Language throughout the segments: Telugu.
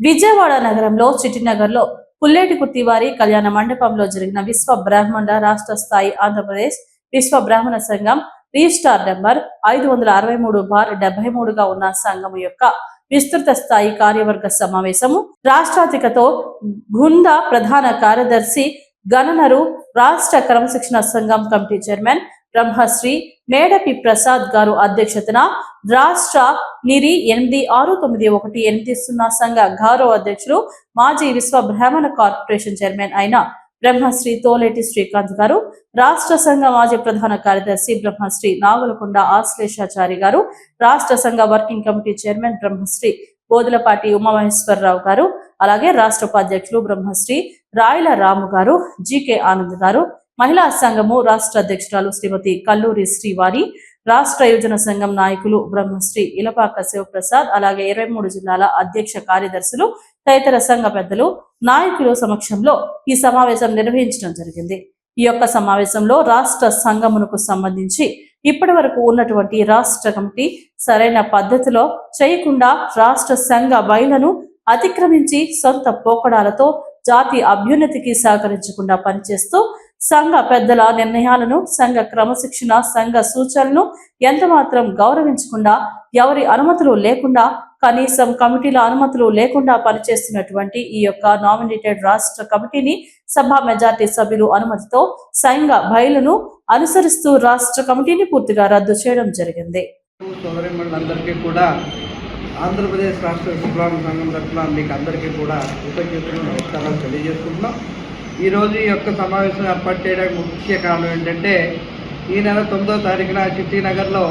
విజయవాడ నగరంలో చిట్టినగర్లో పుల్లేటికుర్తి వారి కళ్యాణ మండపంలో జరిగిన విశ్వ బ్రాహ్మణ రాష్ట్ర స్థాయి ఆంధ్రప్రదేశ్ విశ్వ బ్రాహ్మణ సంఘం రిజిస్టార్ నెంబర్ ఐదు వందల అరవై మూడు బార్ డెబ్బై మూడుగా ఉన్న సంఘం యొక్క విస్తృత స్థాయి కార్యవర్గ సమావేశము. రాష్ట్రాధికతో గుంద ప్రధాన కార్యదర్శి గణనరు రాష్ట్ర క్రమశిక్షణ సంఘం కమిటీ చైర్మన్ బ్రహ్మశ్రీ మేడపి ప్రసాద్ గారు అధ్యక్షతన రాష్ట్ర నిరి ఎనిమిది ఆరు తొమ్మిది ఒకటి ఎనిమిది సున్నా సంఘ గౌరవ అధ్యక్షులు మాజీ విశ్వ బ్రాహ్మణ కార్పొరేషన్ చైర్మన్ అయిన బ్రహ్మశ్రీ తోలేటి శ్రీకాంత్ గారు రాష్ట్ర సంఘ మాజీ ప్రధాన కార్యదర్శి బ్రహ్మశ్రీ నాగులకొండ ఆశ్లేషాచారి గారు రాష్ట్ర సంఘ working committee chairman Brahmasri Bodulapati Umamaheswararao garu అలాగే రాష్ట్ర ఉపాధ్యక్షులు బ్రహ్మశ్రీ రాయల రాము గారు జీకే ఆనంద్ గారు మహిళా సంఘము రాష్ట్ర అధ్యక్షురాలు శ్రీమతి కల్లూరి శ్రీవారి రాష్ట్ర యువజన సంఘం నాయకులు బ్రహ్మశ్రీ ఇలపాక శివప్రసాద్ అలాగే ఇరవై మూడు జిల్లాల అధ్యక్ష కార్యదర్శులు తదితర సంఘ పెద్దలు నాయకులు సమక్షంలో ఈ సమావేశం నిర్వహించడం జరిగింది. ఈ యొక్క సమావేశంలో రాష్ట్ర సంఘమునకు సంబంధించి ఇప్పటి వరకు ఉన్నటువంటి రాష్ట్ర కమిటీ సరైన పద్ధతిలో చేయకుండా రాష్ట్ర సంఘ బయలను అతిక్రమించి సొంత పోకడాలతో జాతి అభ్యున్నతికి సహకరించకుండా పనిచేస్తూ సంఘ పెద్దల నిర్ణయాలను సంఘ క్రమశిక్షణ సంఘ సూచనలను ఎంతమాత్రం గౌరవించకుండా ఎవరి అనుమతులు లేకుండా కనీసం కమిటీల అనుమతులు లేకుండా పనిచేస్తున్నటువంటి ఈ యొక్క నామినేటెడ్ రాష్ట్ర కమిటీని సభ మెజార్టీ సభ్యులు అనుమతితో సంఘ బయలును అనుసరిస్తూ రాష్ట్ర కమిటీని పూర్తిగా రద్దు చేయడం జరిగింది. కూడా ఆంధ్రప్రదేశ్ రాష్ట్ర శుభ్రామ సంఘం తరఫున మీకు అందరికీ కూడా కృతజ్ఞతలు నమస్కారాలు తెలియజేసుకుంటున్నాం. ఈరోజు ఈ యొక్క సమావేశం ఏర్పాటు చేయడానికి ముఖ్య కారణం ఏంటంటే ఈ నెల తొమ్మిదో తారీఖున చిట్టినగర్లో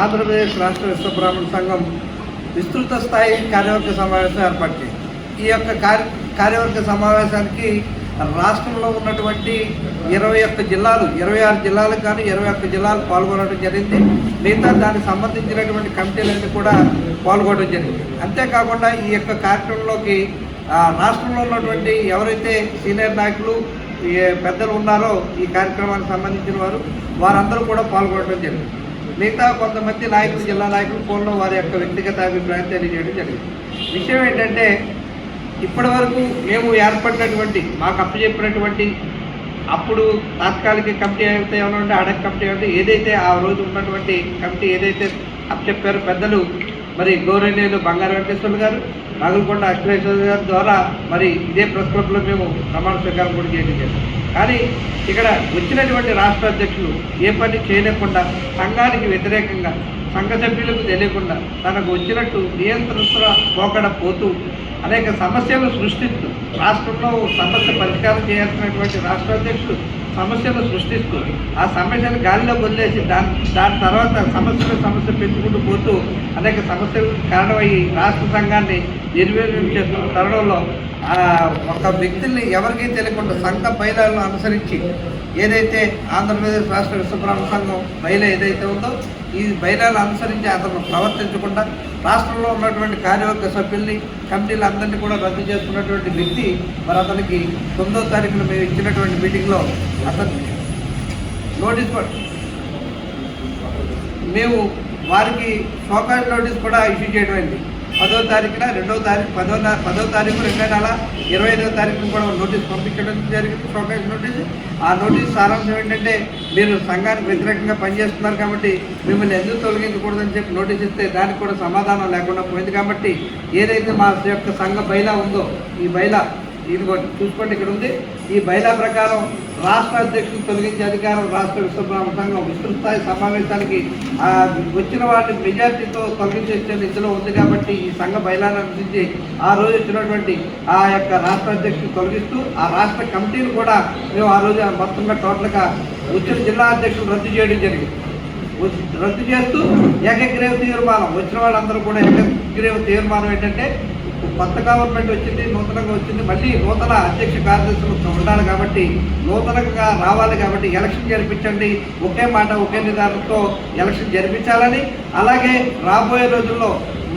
ఆంధ్రప్రదేశ్ రాష్ట్ర విశ్వబ్రాహ్మణ సంఘం విస్తృత స్థాయి కార్యవర్గ సమావేశం ఏర్పాటు చేసింది. ఈ యొక్క కార్య కార్యవర్గ సమావేశానికి రాష్ట్రంలో ఉన్నటువంటి ఇరవై ఒక్క జిల్లాలు ఇరవై ఆరు జిల్లాలకు కానీ ఇరవై ఒక్క జిల్లాలు పాల్గొనడం జరిగింది. మిగతా దానికి సంబంధించినటువంటి కమిటీలన్నీ కూడా పాల్గొనడం జరిగింది. అంతేకాకుండా ఈ యొక్క కార్యక్రమంలోకి రాష్ట్రంలో ఉన్నటువంటి ఎవరైతే సీనియర్ నాయకులు పెద్దలు ఉన్నారో ఈ కార్యక్రమానికి సంబంధించిన వారు వారందరూ కూడా పాల్గొనడం జరిగింది. మిగతా కొంతమంది నాయకులు జిల్లా నాయకులు ఫోన్లో వారి యొక్క వ్యక్తిగత అభిప్రాయం తెలియజేయడం జరిగింది. విషయం ఏంటంటే ఇప్పటి వరకు మేము ఏర్పడినటువంటి మాకు అప్పచెప్పినటువంటి అప్పుడు తాత్కాలిక కమిటీ అయితే ఏమైనా ఉంటే అడగ కమిటీ అయితే ఏదైతే ఆ రోజు ఉన్నటువంటి కమిటీ ఏదైతే అప్పచెప్పారో పెద్దలు మరి గౌరవనీయులు బంగారు వెంకటేశ్వర్లు గారు నాగులకొండ అఖిలేశ్వర గారి ద్వారా మరి ఇదే ప్రెస్ క్లబ్లో మేము ప్రమాణ స్వీకారం కూడా చేయడం కానీ ఇక్కడ వచ్చినటువంటి రాష్ట్ర అధ్యక్షులు ఏ పని చేయలేకుండా సంఘానికి వ్యతిరేకంగా సంఘ సభ్యులకు తెలియకుండా తనకు వచ్చినట్టు నియంత్రణ పోకడ పోతూ అనేక సమస్యలు సృష్టిస్తూ రాష్ట్రంలో సమస్య పరిష్కారం చేయాల్సినటువంటి రాష్ట్ర అధ్యక్షుడు సమస్యను సృష్టిస్తూ ఆ సమస్యను గాలిలో వదిలేసి దాని దాని తర్వాత సమస్యలు సమస్య పెంచుకుంటూ పోతూ అనేక సమస్యలకు కారణమయ్యి రాష్ట్ర సంఘాన్ని నిర్వీర్యం చేస్తున్న తరుణంలో ఒక వ్యక్తుల్ని ఎవరికీ తెలియకుండా సంఘ బయలాలను అనుసరించి ఏదైతే ఆంధ్రప్రదేశ్ రాష్ట్ర విశ్వబ్రహ్మ సంఘం బయలు ఏదైతే ఉందో ఈ బయలాలను అనుసరించి అతను ప్రవర్తించకుండా రాష్ట్రంలో ఉన్నటువంటి కార్యవర్గ సభ్యుల్ని కమిటీలందరినీ కూడా రద్దు చేసుకున్నటువంటి వ్యక్తి మరి అతనికి తొమ్మిదో తారీఖున మేము ఇచ్చినటువంటి మీటింగ్లో అతను నోటీస్ మేము వారికి షోకాజ్ నోటీస్ కూడా ఇష్యూ చేయడం అయింది. పదో తారీఖున రెండో తారీఖు పదో పదో తారీఖు రెండో నెల ఇరవై ఐదో తారీఖున కూడా నోటీస్ పంపించడం జరిగింది షోకాజ్ నోటీస్. ఆ నోటీస్ సారాంశం ఏంటంటే మీరు సంఘానికి వ్యతిరేకంగా పనిచేస్తున్నారు కాబట్టి మిమ్మల్ని ఎందుకు తొలగించకూడదని చెప్పి నోటీస్ ఇస్తే దానికి కూడా సమాధానం లేకుండా పోయింది కాబట్టి ఏదైతే మా యొక్క సంఘ బయలా ఉందో ఈ బయలా ఇది చూసుకోండి ఇక్కడ ఉంది. ఈ బైలా ప్రకారం రాష్ట్ర అధ్యక్షులు తొలగించే అధికారం రాష్ట్ర విశ్వబ్రాహ్మణ సంఘం విస్తృత స్థాయి సమావేశానికి వచ్చిన వాటిని మెజార్టీతో తొలగించే ఇందులో ఉంది కాబట్టి ఈ సంఘ బయలాన్ని అనుసరించి ఆ రోజు వచ్చినటువంటి ఆ యొక్క రాష్ట్ర అధ్యక్షులు తొలగిస్తూ ఆ రాష్ట్ర కమిటీని కూడా మేము ఆ రోజు మొత్తంగా టోటల్గా వచ్చిన జిల్లా అధ్యక్షులు రద్దు చేయడం జరిగింది. రద్దు చేస్తూ ఏకగ్రీవ తీర్మానం వచ్చిన వాళ్ళందరూ కూడా ఏకగ్రీవ తీర్మానం ఏంటంటే కొత్త గవర్నమెంట్ వచ్చింది నూతనంగా వచ్చింది. మళ్ళీ నూతన అధ్యక్ష కార్యదర్శులు ఉండాలి కాబట్టి నూతనంగా రావాలి కాబట్టి ఎలక్షన్ జరిపించండి. ఒకే మాట ఒకే నిదానంతో ఎలక్షన్ జరిపించాలని. అలాగే రాబోయే రోజుల్లో